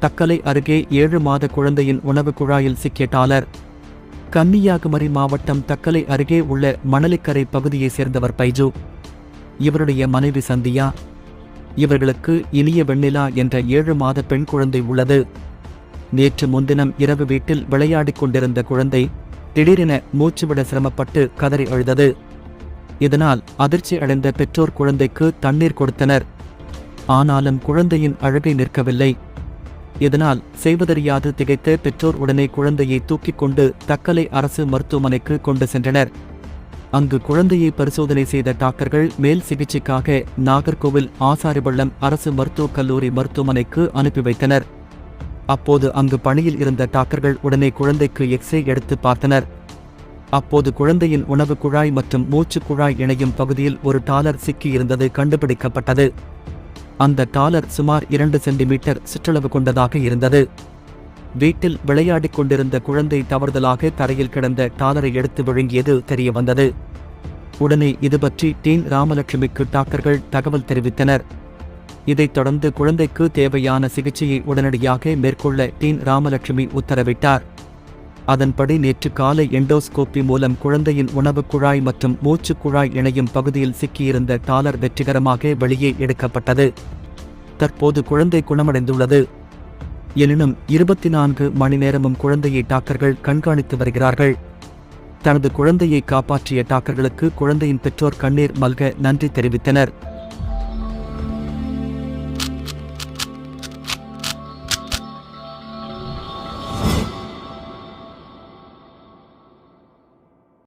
தக்கலை அருகே ஏழு மாத குழந்தையின் உணவு குழாயில் சிக்கிய டாலர் கன்னியாகுமரி மாவட்டம் தக்கலை அருகே உள்ள மணலிக்கரை பகுதியைச் சேர்ந்தவர் பைஜு. இவருடைய மனைவி சந்தியா. இவர்களுக்கு இனிய வெண்ணிலா என்ற ஏழு மாத பெண் குழந்தை உள்ளது. நேற்று முன்தினம் இரவு வீட்டில் விளையாடிக் கொண்டிருந்த குழந்தை திடீரென மூச்சுவிட சிரமப்பட்டு கதறி அழுதது. இதனால் அதிர்ச்சி அடைந்த பெற்றோர் குழந்தைக்கு தண்ணீர் கொடுத்தனர். ஆனாலும் குழந்தையின் அழகை நிற்கவில்லை. இதனால் செய்வதறியாது திகைத்த பெற்றோர் உடனே குழந்தையை தூக்கிக் கொண்டு தக்கலை அரசு மருத்துவமனைக்கு கொண்டு சென்றனர். அங்கு குழந்தையை பரிசோதனை செய்த டாக்டர்கள் மேல் சிகிச்சைக்காக நாகர்கோவில் ஆசாரிபள்ளம் அரசு மருத்துவக் கல்லூரி மருத்துவமனைக்கு அனுப்பி வைத்தனர். அப்போது அங்கு பணியில் இருந்த டாக்டர்கள் உடனே குழந்தைக்கு எக்ஸ்ரே எடுத்து பார்த்தனர். அப்போது குழந்தையின் உணவு குழாய் மற்றும் மூச்சு குழாய் இணையும் பகுதியில் ஒரு டாலர் சிக்கியிருந்தது கண்டுபிடிக்கப்பட்டது. அந்த டாலர் சுமார் இரண்டு சென்டிமீட்டர் சுற்றளவு கொண்டதாக இருந்தது. வீட்டில் விளையாடிக் கொண்டிருந்த குழந்தை தவறுதலாக தரையில் கிடந்த டாலரை எடுத்து விழுங்கியது தெரிய வந்தது. உடனே இது பற்றி டீன் ராமலட்சுமிக்கு டாக்டர்கள் தகவல் தெரிவித்தனர். இதைத் தொடர்ந்து குழந்தைக்கு தேவையான சிகிச்சையை உடனடியாக மேற்கொள்ள டீன் ராமலட்சுமி உத்தரவிட்டார். அதன்படி நேற்று காலை எண்டோஸ்கோப்பி மூலம் குழந்தையின் உணவுக் குழாய் மற்றும் மூச்சுக் குழாய் இணையும் பகுதியில் சிக்கியிருந்த டாலர் வெற்றிகரமாக வெளியே எடுக்கப்பட்டது. தற்போது குழந்தை குணமடைந்துள்ளது. எனினும் இருபத்தி நான்கு மணி நேரமும் குழந்தையை டாக்டர்கள் கண்காணித்து வருகிறார்கள். தனது குழந்தையை காப்பாற்றிய டாக்டர்களுக்கு குழந்தையின் பெற்றோர் கண்ணீர் மல்க நன்றி தெரிவித்தனர்.